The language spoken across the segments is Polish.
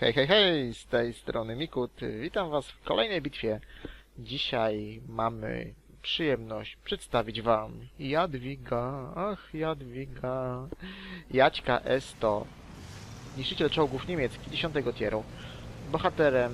Hej, hej, hej, z tej strony Mikut. Witam Was w kolejnej bitwie. Dzisiaj mamy przyjemność przedstawić Wam Jadwiga, ach Jadwiga, Jaćka S100, niszczyciel czołgów niemiecki 10 tieru. Bohaterem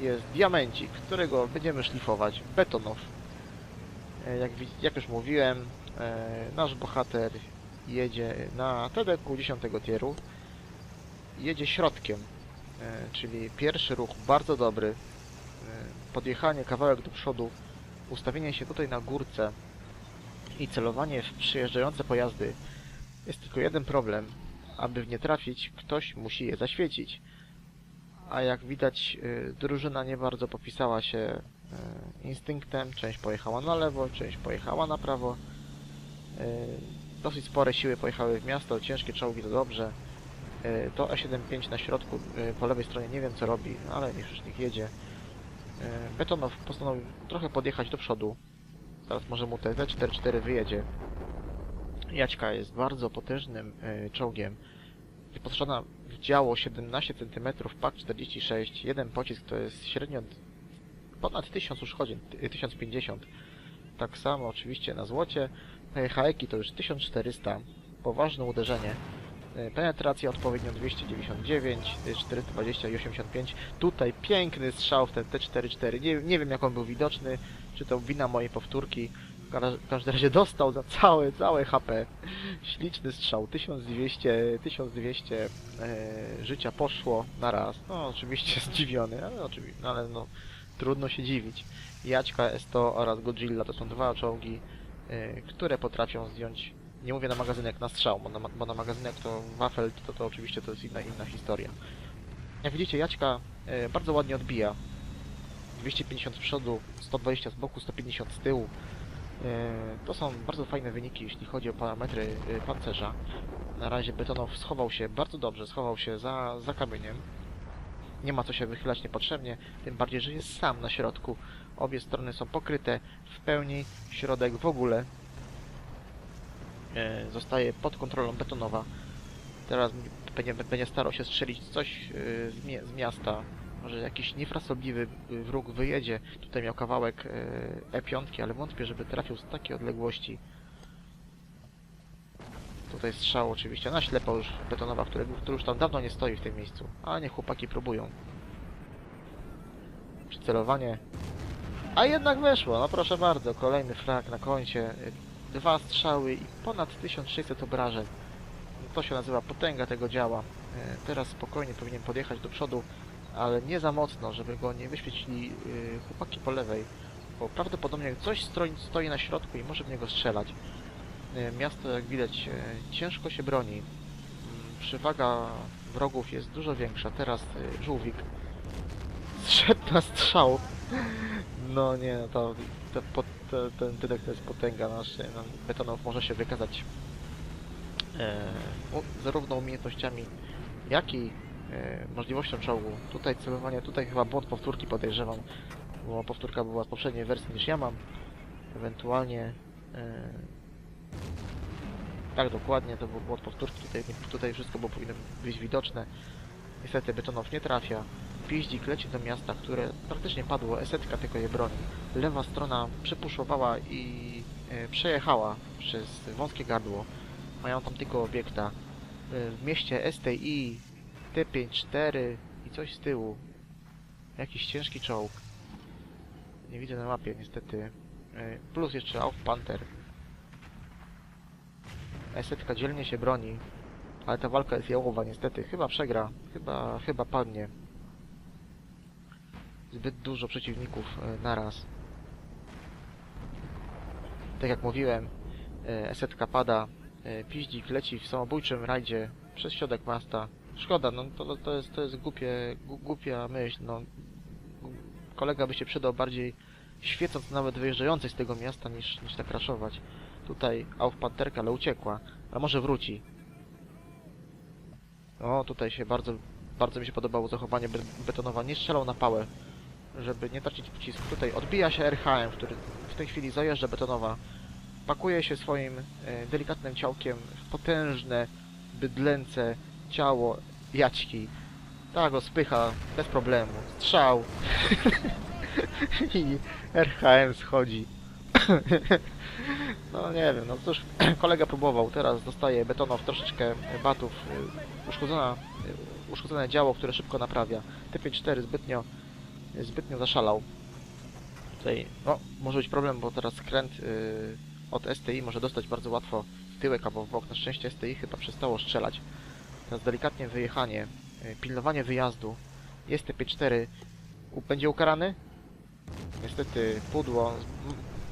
jest Diamencik, którego będziemy szlifować, Betonow. E, Jak, jak już mówiłem, e, nasz bohater jedzie na TDQ 10 tieru, jedzie środkiem, czyli pierwszy ruch bardzo dobry, e, podjechanie kawałek do przodu, ustawienie się tutaj na górce i celowanie w przyjeżdżające pojazdy. Jest tylko jeden problem. Aby w nie trafić, ktoś musi je zaświecić. A jak widać, e, drużyna nie bardzo popisała się e, instynktem. Część pojechała na lewo, część pojechała na prawo. E, Dosyć spore siły pojechały w miasto, ciężkie czołgi to dobrze. E, To E75 na środku, e, po lewej stronie nie wiem co robi, ale niech już niech jedzie. E, Betonow postanowił trochę podjechać do przodu. Teraz może mu te Z44 wyjedzie. Jaćka jest bardzo potężnym czołgiem. Wyposażona w działo 17 cm, pak 46. Jeden pocisk to jest średnio ponad 1000 uszkodzeń, ty- 1050. Tak samo oczywiście na złocie. Haeki to już 1400. Poważne uderzenie. E, Penetracja odpowiednio 299, y, 420 i 85. Tutaj piękny strzał w ten T44. Nie, nie wiem jak on był widoczny, czy to wina mojej powtórki. W każdym- W każdym razie dostał za całe, całe HP. Śliczny strzał. 1200, 1200 e, życia poszło na raz. No oczywiście zdziwiony, ale oczywiście, no, ale no trudno się dziwić. Jaćka S100 oraz Godzilla to są dwa czołgi, e, które potrafią zdjąć nie mówię na magazynek na strzał, bo na, bo na magazynek to Wafel to, to oczywiście to jest inna, inna historia. Jak widzicie, Jaćka e, bardzo ładnie odbija. 250 z przodu, 120 z boku, 150 z tyłu. E, to są bardzo fajne wyniki, jeśli chodzi o parametry e, pancerza. Na razie Betonow schował się bardzo dobrze, schował się za, za kamieniem. Nie ma co się wychylać niepotrzebnie, tym bardziej, że jest sam na środku. Obie strony są pokryte w pełni, środek w ogóle zostaje pod kontrolą betonowa. Teraz będzie, będzie starał się strzelić coś e, z, mie- z miasta. Może jakiś niefrasobliwy y, wróg wyjedzie. Tutaj miał kawałek e, E5, ale wątpię, żeby trafił z takiej odległości. Tutaj strzał oczywiście na ślepo już betonowa, który, który już tam dawno nie stoi w tym miejscu. A nie chłopaki próbują. Przycelowanie. A jednak weszło, no proszę bardzo, kolejny frak na koncie. Dwa strzały i ponad 1600 obrażeń. To się nazywa potęga tego działa. E, Teraz spokojnie powinien podjechać do przodu, ale nie za mocno, żeby go nie wyświecili y, chłopaki po lewej. Bo prawdopodobnie coś stoi, na środku i może w niego strzelać. E, Miasto, jak widać, e, ciężko się broni. Mm, Przewaga wrogów jest dużo większa. Teraz żółwik zszedł na strzał. No nie, no to, ten tydek to jest potęga nasz. No, Betonow może się wykazać e, u, zarówno umiejętnościami, jak i e, możliwością czołgu. Tutaj celowanie, tutaj chyba błąd powtórki podejrzewam, bo powtórka była z poprzedniej wersji niż ja mam. Ewentualnie e, tak dokładnie, to był błąd powtórki, tutaj, tutaj wszystko było powinno być widoczne. Niestety Betonow nie trafia. Piździk leci do miasta, które praktycznie padło, esetka tylko je broni. Lewa strona przepuszowała i e, przejechała przez wąskie gardło. Mają tam tylko obiekta. E, w mieście STI, T54 i coś z tyłu. Jakiś ciężki czołg. Nie widzę na mapie niestety. E, plus jeszcze Auf Panther. Esetka dzielnie się broni. Ale ta walka jest jałowa niestety. Chyba przegra. Chyba, chyba padnie zbyt dużo przeciwników e, naraz. Tak jak mówiłem, e, esetka pada, e, piździk leci w samobójczym rajdzie przez środek miasta. Szkoda, no to, to, jest, to jest głupie, głupia myśl, no. Kolega by się przydał bardziej świecąc nawet wyjeżdżającej z tego miasta niż, niż tak raszować. Tutaj Auf Panterka, ale uciekła, a może wróci. O, tutaj się bardzo, bardzo mi się podobało zachowanie be betonowa. Nie strzelał na pałę, żeby nie tracić pocisku. Tutaj odbija się RHM, który w tej chwili zajeżdża betonowa. Pakuje się swoim e, delikatnym ciałkiem w potężne, bydlęce ciało jaćki. Tak, go spycha, bez problemu. Strzał. I RHM schodzi. no nie wiem, no cóż, kolega próbował, teraz dostaje betonow troszeczkę batów, y, uszkodzona, y, uszkodzone działo, które szybko naprawia. T54 zbytnio, zbytnio zaszalał. Tutaj, no, może być problem, bo teraz skręt y, od STI może dostać bardzo łatwo w tyłek albo w bok. Na szczęście STI chyba przestało strzelać. Teraz delikatnie wyjechanie, y, pilnowanie wyjazdu. Jest T54, U- będzie ukarany? Niestety pudło,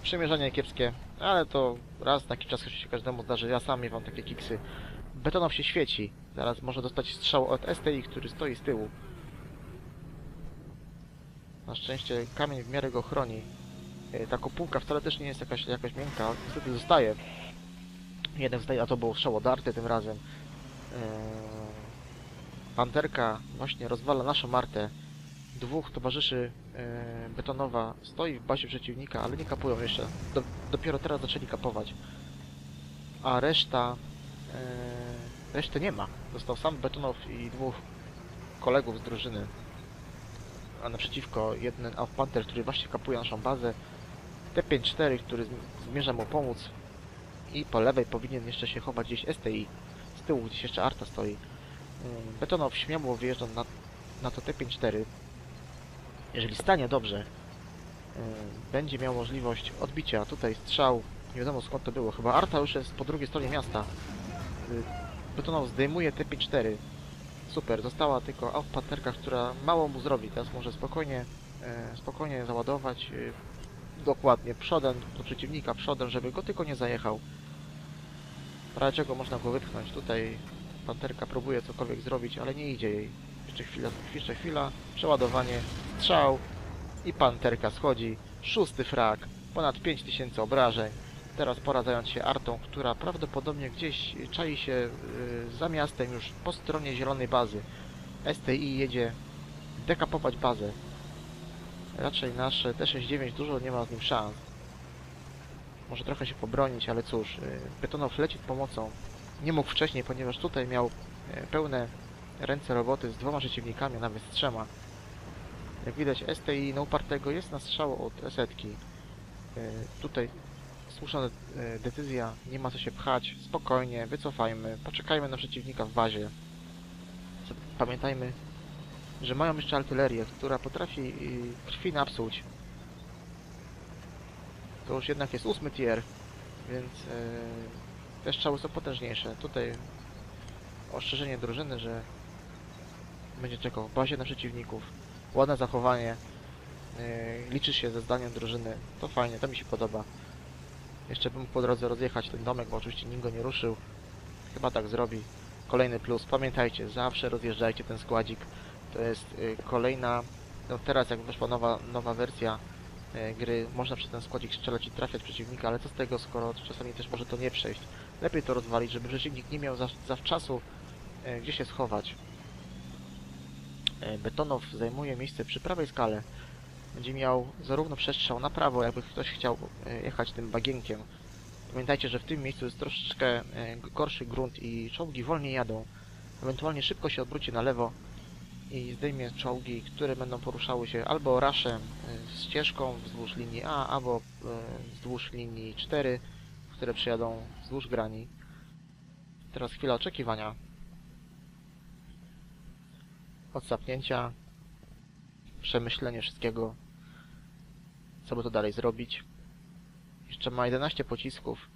przymierzenie kiepskie, ale to raz jakiś czas się każdemu zdarzy. Ja sam miewam takie kiksy. Betonow się świeci. Zaraz może dostać strzał od STI, który stoi z tyłu. Na szczęście kamień w miarę go chroni. E, Ta kopułka wcale też nie jest jakaś, jakaś miękka, niestety zostaje. Jeden zostaje, a to był strzał odarty tym razem. Eee, Panterka właśnie rozwala naszą Martę. Dwóch towarzyszy e, Betonowa stoi w bazie przeciwnika, ale nie kapują jeszcze. Do, dopiero teraz zaczęli kapować. A reszta... E, reszty nie ma. Został sam Betonow i dwóch kolegów z drużyny a naprzeciwko jeden Alf Panther, który właśnie kapuje naszą bazę, T-54, który zm- zmierza mu pomóc i po lewej powinien jeszcze się chować gdzieś STI, z tyłu gdzieś jeszcze Arta stoi. Ym, Betonow śmiało wyjeżdża na, na to T-54. Jeżeli stanie dobrze, ym, będzie miał możliwość odbicia. Tutaj strzał, nie wiadomo skąd to było, chyba Arta już jest po drugiej stronie miasta. Y, Betonow zdejmuje T-54, Super, została tylko Alf Panterka, która mało mu zrobi. Teraz może spokojnie, e, spokojnie załadować. E, dokładnie, przodem do przeciwnika, przodem, żeby go tylko nie zajechał. W razie czego można go wypchnąć. Tutaj Panterka próbuje cokolwiek zrobić, ale nie idzie jej. Jeszcze chwila, jeszcze chwila, przeładowanie, strzał i Panterka schodzi. Szósty frag, ponad 5000 obrażeń. Teraz pora zająć się Artą, która prawdopodobnie gdzieś czai się y, za miastem już po stronie zielonej bazy. STI jedzie dekapować bazę. Raczej nasze T69 dużo nie ma z nim szans. Może trochę się pobronić, ale cóż, y, Betonow leci z pomocą. Nie mógł wcześniej, ponieważ tutaj miał y, pełne ręce roboty z dwoma przeciwnikami, nawet z trzema. Jak widać STI na upartego jest na strzał od esetki. Y, Tutaj słuszna e, decyzja, nie ma co się pchać, spokojnie, wycofajmy, poczekajmy na przeciwnika w bazie. Pamiętajmy, że mają jeszcze artylerię, która potrafi y, krwi napsuć. To już jednak jest ósmy tier, więc e, te strzały są potężniejsze. Tutaj ostrzeżenie drużyny, że będzie czekał w bazie na przeciwników. Ładne zachowanie. e, liczy się ze zdaniem drużyny. To fajnie, to mi się podoba. Jeszcze bym po drodze rozjechać ten domek, bo oczywiście nikt go nie ruszył. Chyba tak zrobi. Kolejny plus. Pamiętajcie, zawsze rozjeżdżajcie ten składzik. To jest y, kolejna... No teraz jak weszła nowa, nowa wersja y, gry, można przez ten składzik strzelać i trafiać przeciwnika, ale co z tego, skoro czasami też może to nie przejść. Lepiej to rozwalić, żeby przeciwnik nie miał zaw zawczasu y, gdzie się schować. Betonow zajmuje miejsce przy prawej skale będzie miał zarówno przestrzał na prawo, jakby ktoś chciał e, jechać tym bagienkiem. Pamiętajcie, że w tym miejscu jest troszeczkę e, gorszy grunt i czołgi wolniej jadą. Ewentualnie szybko się odwróci na lewo i zdejmie czołgi, które będą poruszały się albo raszem e, ścieżką wzdłuż linii A, albo wzdłuż linii 4, które przejadą wzdłuż grani. Teraz chwila oczekiwania. Odsapnięcia przemyślenie wszystkiego, co by to dalej zrobić. Jeszcze ma 11 pocisków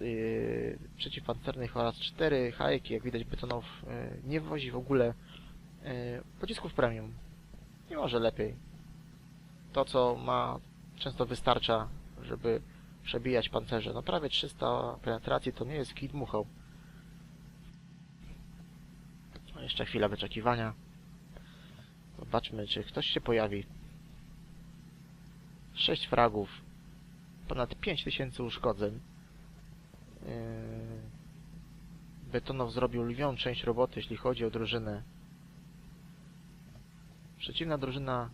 yy, przeciwpancernych oraz 4 hajki, jak widać Betonow yy, nie wozi w ogóle yy, pocisków premium. Nie może lepiej. To co ma często wystarcza, żeby przebijać pancerze. No prawie 300 penetracji to nie jest kit muchał. No, Jeszcze chwila wyczekiwania. Zobaczmy, czy ktoś się pojawi. 6 fragów. Ponad 5000 uszkodzeń. Yy... Betonow zrobił lwią część roboty, jeśli chodzi o drużynę. Przeciwna drużyna,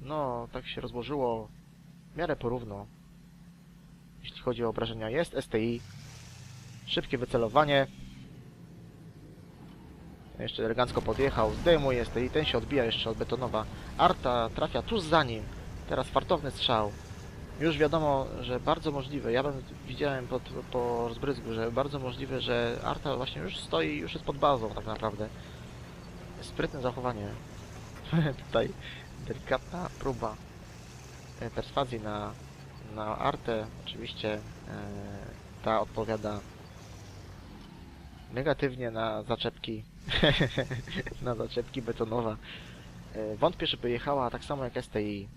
no, tak się rozłożyło w miarę porówno. Jeśli chodzi o obrażenia, jest STI. Szybkie wycelowanie. Jeszcze elegancko podjechał, zdejmuje tej, ten się odbija jeszcze od betonowa. Arta trafia tuż za nim. Teraz fartowny strzał. Już wiadomo, że bardzo możliwe, ja bym widziałem pod, po rozbryzgu, że bardzo możliwe, że Arta właśnie już stoi, już jest pod bazą tak naprawdę. Sprytne zachowanie. Tutaj delikatna próba e, perswazji na, na Artę. Oczywiście e, ta odpowiada negatywnie na zaczepki na zaczepki betonowa. E, Wątpię, żeby jechała tak samo jak STI.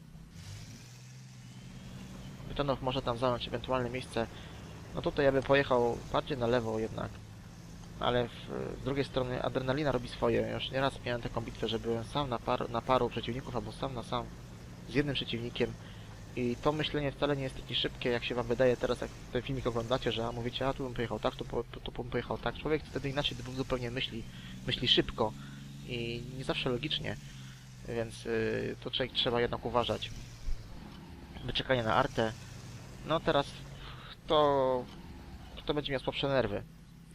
Betonow może tam zająć ewentualne miejsce. No tutaj ja bym pojechał bardziej na lewo jednak. Ale w, z drugiej strony adrenalina robi swoje. Już nieraz miałem taką bitwę, że byłem sam na, par, na paru przeciwników, albo sam na sam z jednym przeciwnikiem. I to myślenie wcale nie jest takie szybkie, jak się wam wydaje teraz, jak ten filmik oglądacie, że mówicie, a tu bym pojechał tak, tu, tu bym pojechał tak. Człowiek wtedy inaczej zupełnie myśli, myśli szybko i nie zawsze logicznie, więc yy, to człowiek trzeba jednak uważać. Wyczekanie na artę. No teraz kto, kto będzie miał słabsze nerwy?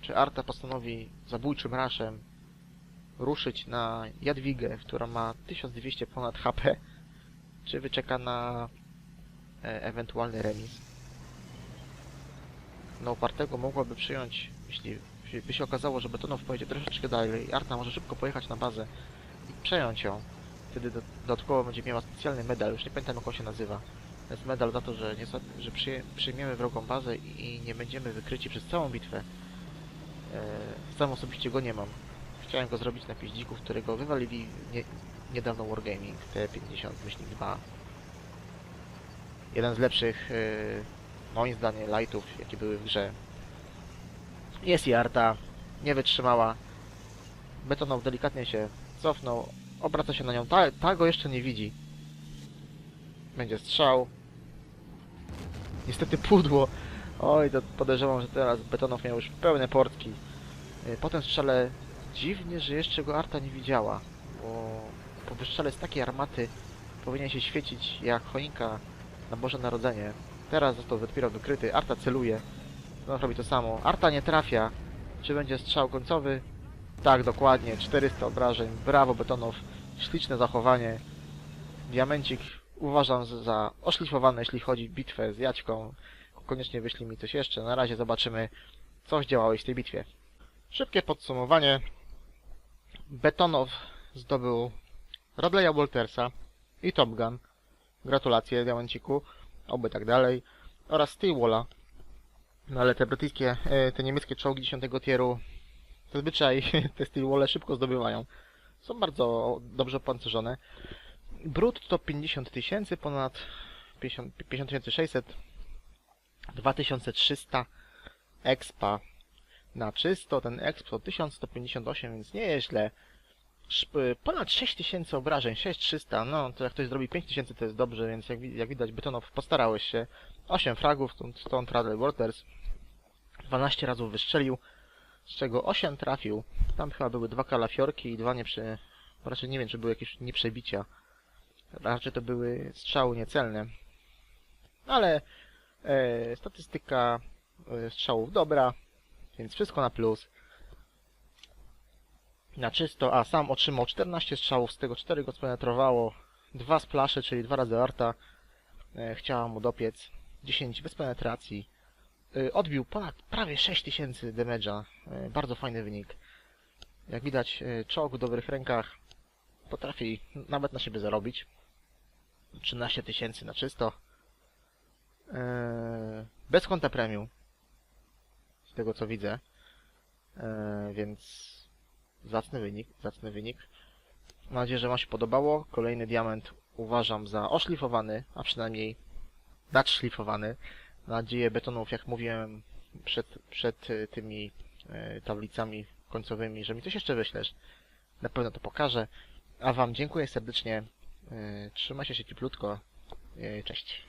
Czy Arta postanowi zabójczym raszem ruszyć na Jadwigę, która ma 1200 ponad HP, czy wyczeka na e, ewentualny remis? No upartego mogłaby przyjąć, jeśli by się okazało, że Betonow pojedzie troszeczkę dalej, Arta może szybko pojechać na bazę i przejąć ją. Wtedy do, dodatkowo będzie miała specjalny medal, już nie pamiętam jak on się nazywa. To jest medal za to, że, nie, że przyjmiemy wrogą bazę i, i nie będziemy wykryci przez całą bitwę. E, sam osobiście go nie mam. Chciałem go zrobić na piździku, którego wywalili nie, niedawno Wargaming T50 myślnik 2. Jeden z lepszych, e, moim zdaniem, lightów, jakie były w grze. Jest i Arta, nie wytrzymała. Betonow delikatnie się cofnął, obraca się na nią, ta, ta go jeszcze nie widzi. Będzie strzał. Niestety pudło. Oj, to podejrzewam, że teraz Betonow miał już pełne portki. Y, Po tym strzale dziwnie, że jeszcze go Arta nie widziała, bo po wystrzale z takiej armaty powinien się świecić jak choinka na Boże Narodzenie. Teraz został dopiero wykryty, Arta celuje. No robi to samo. Arta nie trafia. Czy będzie strzał końcowy? Tak, dokładnie. 400 obrażeń. Brawo, Betonow. Śliczne zachowanie. Diamencik uważam za oszlifowany, jeśli chodzi o bitwę z Jaćką. Koniecznie wyślij mi coś jeszcze. Na razie zobaczymy, co zdziałałeś w tej bitwie. Szybkie podsumowanie. Betonow zdobył Radleya Waltersa i Top Gun. Gratulacje, Diamenciku. Oby tak dalej. Oraz Steelwalla. No ale te brytyjskie, e, te niemieckie czołgi 10 tieru zazwyczaj te Steelwalle szybko zdobywają. Są bardzo dobrze opancerzone. Brut to 50 tysięcy, ponad 50 50 600, 2300 expa na czysto, ten exp to 1158, więc nie jest źle. Szp- Ponad 6000 obrażeń, 6300, no to jak ktoś zrobi 5000 to jest dobrze, więc jak, jak widać Betonow postarałeś się. 8 fragów, stąd, Radley Waters. 12 razy wystrzelił, z czego 8 trafił. Tam chyba były dwa kalafiorki i dwa nieprzy... Raczej nie wiem, czy były jakieś nieprzebicia. Raczej to były strzały niecelne. Ale e, statystyka e, strzałów dobra, więc wszystko na plus. Na czysto, a sam otrzymał 14 strzałów, z tego 4 go spenetrowało, 2 splasze, czyli 2 razy arta. E, chciała mu dopiec, 10 bez penetracji. E, odbił ponad prawie 6000 damage'a, e, bardzo fajny wynik. Jak widać, czołg w dobrych rękach potrafi nawet na siebie zarobić. 13 tysięcy na czysto. Bez konta premium. Z tego co widzę. Więc zacny wynik, zacny wynik. Mam nadzieję, że Wam się podobało. Kolejny diament uważam za oszlifowany, a przynajmniej nadszlifowany. Mam nadzieję betonów, jak mówiłem przed, przed y, tymi y, tablicami końcowymi, że mi coś jeszcze wyślesz. Na pewno to pokażę. A Wam dziękuję serdecznie. Yy, Trzymajcie się cieplutko. Cześć.